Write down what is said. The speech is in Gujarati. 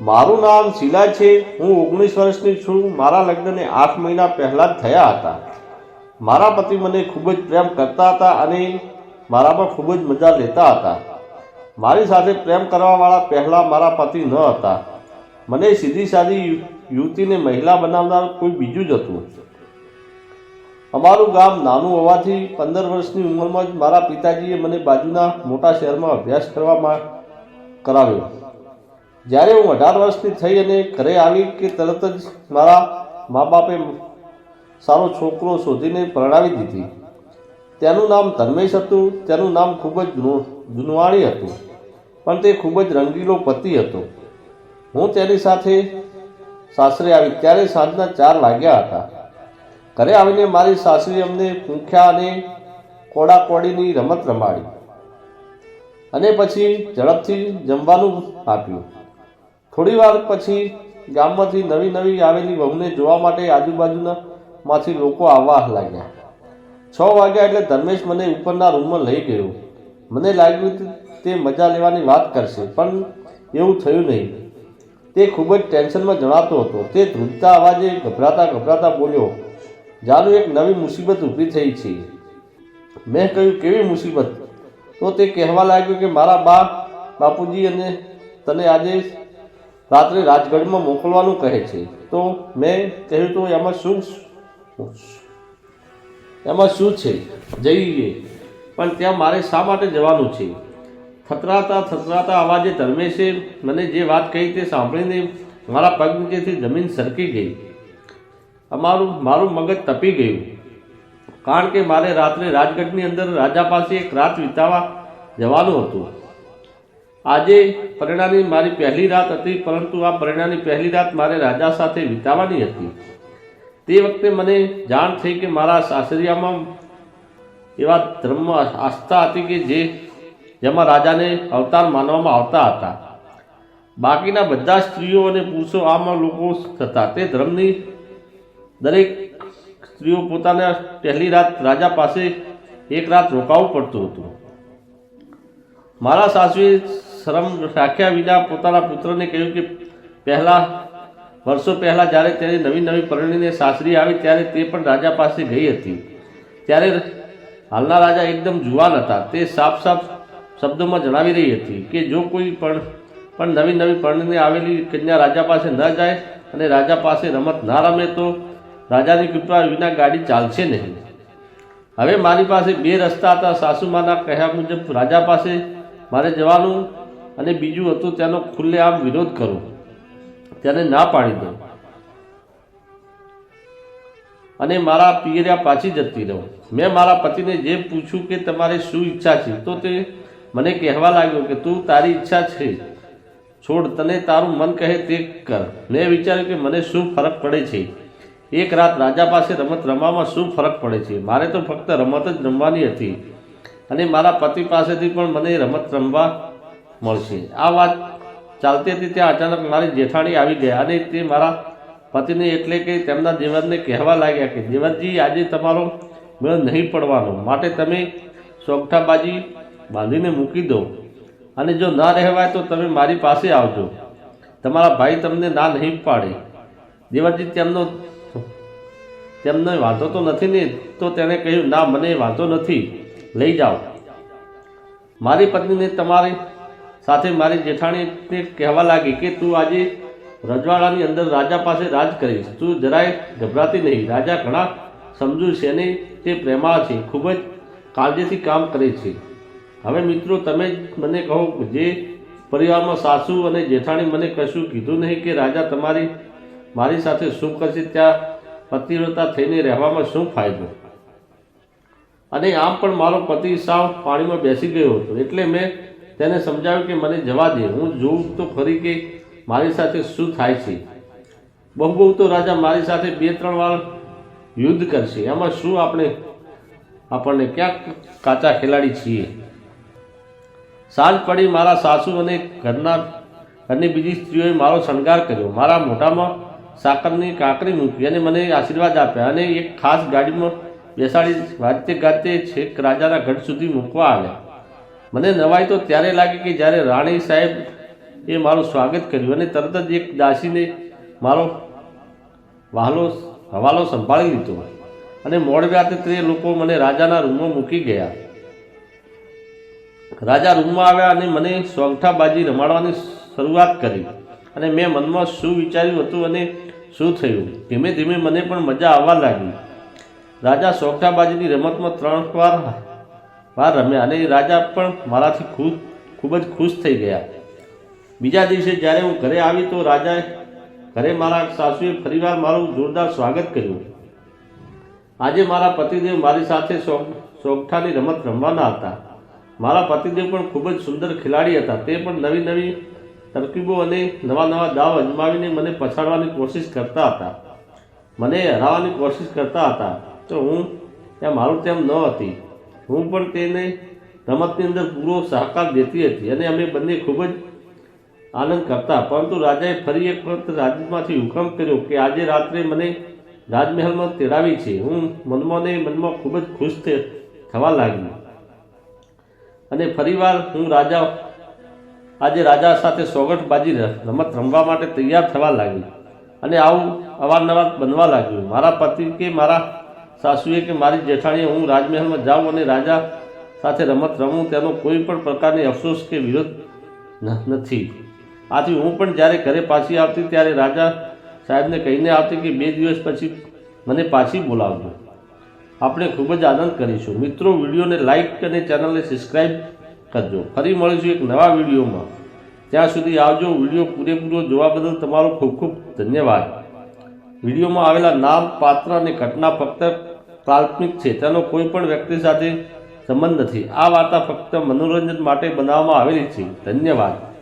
મારું નામ શીલા છે. હું ઓગણીસ વર્ષની છું. મારા લગ્નને આઠ મહિના પહેલાં જ થયા હતા. મારા પતિ મને ખૂબ જ પ્રેમ કરતા હતા અને મારામાં ખૂબ જ મજા લેતા હતા. મારી સાથે પ્રેમ કરવાવાળા પહેલાં મારા પતિ ન હતા. મને સીધી સાદી યુવતીને મહિલા બનાવનાર કોઈ બીજું જ હતું. અમારું ગામ નાનું હોવાથી પંદર વર્ષની ઉંમરમાં જ મારા પિતાજીએ મને બાજુના મોટા શહેરમાં અભ્યાસ કરવામાં કરાવ્યો. જ્યારે હું અઢાર વર્ષની થઈ અને ઘરે આવી કે તરત જ મારા મા બાપે સારો છોકરો શોધીને પરણાવી દીધી. તેનું નામ ધર્મેશ હતું તેનું નામ ખૂબ જ જુનવાણી હતું, પણ તે ખૂબ જ રંગીલો પતિ હતો. હું તેની સાથે સાસરે આવી ત્યારે સાંજના ચાર વાગ્યા હતા. ઘરે આવીને મારી સાસરી અમને પૂંખ્યા અને કોડા કોડીની રમત રમાડી અને પછી ઝડપથી જમવાનું આપ્યું. થોડી વાર પછી ગામમાંથી નવી નવી આવેલી વહુને જોવા માટે આજુબાજુના માંથી લોકો આવવા લાગ્યા. છ વાગ્યા એટલે ધર્મેશ મને ઉપરના રૂમમાં લઈ ગયો. મને લાગ્યું તે મજા લેવાની વાત કરશે, પણ એવું થયું નહીં. તે ખૂબ જ ટેન્શનમાં જણાતો હતો. તે ધ્રુજતા અવાજે ગભરાતા ગભરાતા બોલ્યો, જાનું, એક નવી મુસીબત ઊભી થઈ છે. મેં કહ્યું, કેવી મુસીબત? તો તે કહેવા લાગ્યો કે, મારા બા, બાપુજી અને તને આજે રાત્રે રાજગઢમાં મોકલવાનું કહે છે. તો મેં કહ્યું તો એમાં શું એમાં શું છે? જઈએ. પણ ત્યાં મારે શા માટે જવાનું છે? થતરાતા થતરાતા અવાજે ધર્મેશે મને જે વાત કહી તે સાંભળીને મારા પગ નીચેથી જમીન સરકી ગઈ. અમારું, મારું મગજ તપી ગયું. કારણ કે મારે રાત્રે રાજગઢની અંદર રાજા પાસે એક રાત વિતાવા જવાનું હતું. આજે પરિણાની મારી પહેલી રાત હતી, પરંતુ આ પરિણાની પહેલી રાત મારે રાજા સાથે વિતાવવાની હતી. તે વખતે મને જાણ થઈ કે મારા સાસરિયામાં એવા ધર્મ આસ્થા હતી કે જે જેમાં રાજાને અવતાર માનવામાં આવતા હતા. બાકીના બધા સ્ત્રીઓ અને પુરુષો આમાં લોકો હતા તે ધર્મની દરેક સ્ત્રીઓ પોતાના પહેલી રાત રાજા પાસે એક રાત રોકાવું પડતું હતું. મારા સાસુએ શરમ રાખ્યા વિના પોતાના પુત્રને કહ્યું કે પહેલાં વર્ષો પહેલાં જ્યારે તેની નવી નવી પરણીને સાસરી આવી ત્યારે તે પણ રાજા પાસે ગઈ હતી. ત્યારે હાલના રાજા એકદમ જુવાન હતા. તે સાફ સાફ શબ્દોમાં જણાવી રહી હતી કે જો કોઈ પણ પણ નવી નવી પરણીને આવેલી કન્યા રાજા પાસે ન જાય અને રાજા પાસે રમત ના રમે તો રાજાની કૃપા વિના ગાડી ચાલશે નહીં. હવે મારી પાસે બે રસ્તા હતા. સાસુમાના કહ્યા મુજબ રાજા પાસે મારે જવાનું અને બીજું હતું તેનો ખુલ્લેઆમ વિરોધ કરવો તેને ના પાડી દઉં. અને મારા પિયર્યા પાછી જતી રહું. મેં મારા પતિને જે પૂછ્યું કે તમારે શું ઈચ્છા છે, તો તે મને કહેવા લાગ્યો કે તું તારી ઈચ્છા છે. છોડ, તને તારું મન કહે તે કર. મેં વિચાર્યું કે મને શું ફરક પડે છે. એક રાત રાજા પાસે રમત રમવામાં શું ફરક પડે છે? મારે તો ફક્ત રમત જ રમવાની હતી. અને મારા પતિ પાસેથી પણ મને રમત રમવા મળશે. આ વાત ચાલતી હતી ત્યાં અચાનક મારી જેઠાણી આવી ગયા અને તે મારા પતિને એટલે કે તેમના જીવનને કહેવા લાગ્યા કે, જીવનજી, આજે તમારો મેળ નહીં પડવાનો. માટે તમે સોગઠાબાજી બાંધીને મૂકી દો. અને જો ના રહેવાય તો તમે મારી પાસે આવજો. તમારા ભાઈ તમને ના નહીં પાડે. દેવરજી તેમનો તેમને વાંધો તો નથી ને, તો તેણે કહ્યું, ના, મને વાંધો નથી. લઈ જાઓ. મારી પત્નીને તમારી સાથે મારી જેઠાણીને કહેવા લાગી કે તું આજે રજવાડાની અંદર રાજા પાસે રાજ કરીશ. તું જરાય ગભરાતી નહીં. રાજા ઘણા સમજુ છે અને તે પ્રેમાળ છે. ખૂબ જ કાળજીથી કામ કરે છે. હવે મિત્રો, તમે જ મને કહો જે પરિવારમાં સાસુ અને જેઠાણી મને કશું કીધું નહીં કે રાજા તમારી, મારી સાથે શું કરશે? ત્યાં પતિવ્રતા થઈને રહેવામાં શું ફાયદો? અને આમ પણ મારો પતિ સાવ પાણીમાં બેસી ગયો હતો. એટલે મેં તેને સમજાવ્યું કે મને જવા દે, હું જોઉં તો ખરી કે મારી સાથે શું થાય છે. બહુ તો રાજા મારી સાથે બે ત્રણ વાર યુદ્ધ કરશે. એમાં શું આપણે, આપણને ક્યાંક કાચા ખેલાડી છીએ? સાંજ પડી મારા સાસુ અને ઘરના, ઘરની બીજી સ્ત્રીઓએ મારો શણગાર કર્યો. મારા મોઢામાં સાકરની કાંકરી મૂકી અને મને આશીર્વાદ આપ્યા અને એક ખાસ ગાડીમાં બેસાડી વાજતે ગાતે છેક રાજાના ગઢ સુધી મૂકવા આવ્યા. મને નવાઈ તો ત્યારે લાગી કે જ્યારે રાણી સાહેબ એ મારું સ્વાગત કર્યું અને તરત જ એક દાસીને મારો વહાલો હવાલો સંભાળી લીધો. અને મોડ રાતે તે લોકો મને રાજાના રૂમમાં મૂકી ગયા. રાજા રૂમમાં આવ્યા અને મને સોંગઠાબાજી રમાડવાની શરૂઆત કરી. અને મેં મનમાં શું વિચાર્યું હતું અને શું થયું? ધીમે ધીમે મને પણ મજા આવવા લાગી. રાજા સોગઠાબાજીની રમતમાં ત્રણ વાર વાર રમ્યા અને રાજા પણ મારાથી ખુશ ખૂબ જ ખુશ થઈ ગયા. બીજા દિવસે જ્યારે હું ઘરે આવી તો રાજાએ ઘરે મારા સાસુએ ફરીવાર મારું જોરદાર સ્વાગત કર્યું. આજે મારા પતિદેવ મારી સાથે સોગઠાની રમત રમવાના હતા. મારા પતિદેવ પણ ખૂબ જ સુંદર ખેલાડી હતા. તે પણ નવી નવી તરકીબો અને નવા નવા દાવ અજમાવીને મને પછાડવાની કોશિશ કરતા હતા. મને હરાવવાની કોશિશ કરતા હતા. તો હું ત્યાં મારું તેમ ન હતી. હું પણ તેને રમતની અંદર પૂરો સહકાર દેતી હતી અને અમે બંને ખૂબ જ આનંદ કરતા. પરંતુ રાજાએ ફરી એક વખત રાજમાંથી હુકમ કર્યો કે આજે રાત્રે મને રાજમહેલમાં તેડાવી છે. હું મનમાં મનમાં ખૂબ જ ખુશ થવા લાગી અને ફરીવાર હું રાજા, આજે રાજા સાથે સોગઠબાજી રમત રમવા માટે તૈયાર થવા લાગી અને આવું અવારનવાર બનવા લાગ્યું. મારા પતિ કે મારા સાસુએ કે, મારી જેઠાણીએ, હું રાજમહેલમાં જાઉં અને રાજા સાથે રમત રમું, તેનો કોઈ પણ પ્રકારની અફસોસ કે વિરોધ નથી. આથી હું પણ જ્યારે ઘરે પાછી આવતી, ત્યારે રાજા સાહેબને કહીને આવતી કે, બે દિવસ પછી મને પાછી બોલાવજો. આપણે ખૂબ જ આનંદ કરીશું. મિત્રો, વિડીયોને લાઇક અને ચેનલને સબસ્ક્રાઈબ કરજો. ફરી મળીશું એક નવા વિડીયોમાં. ત્યાં સુધી આવજો. વીડિયો પૂરેપૂરો જોવા બદલ તમારો ખૂબ ખૂબ ધન્યવાદ. વિડીયોમાં આવેલા નામ, પાત્ર અને ઘટના ફક્ત કાલ્પનિક છે. તેનો કોઈ પણ વ્યક્તિ સાથે સંબંધ નથી. આ વાર્તા ફક્ત મનોરંજન માટે બનાવવામાં આવેલી છે. ધન્યવાદ.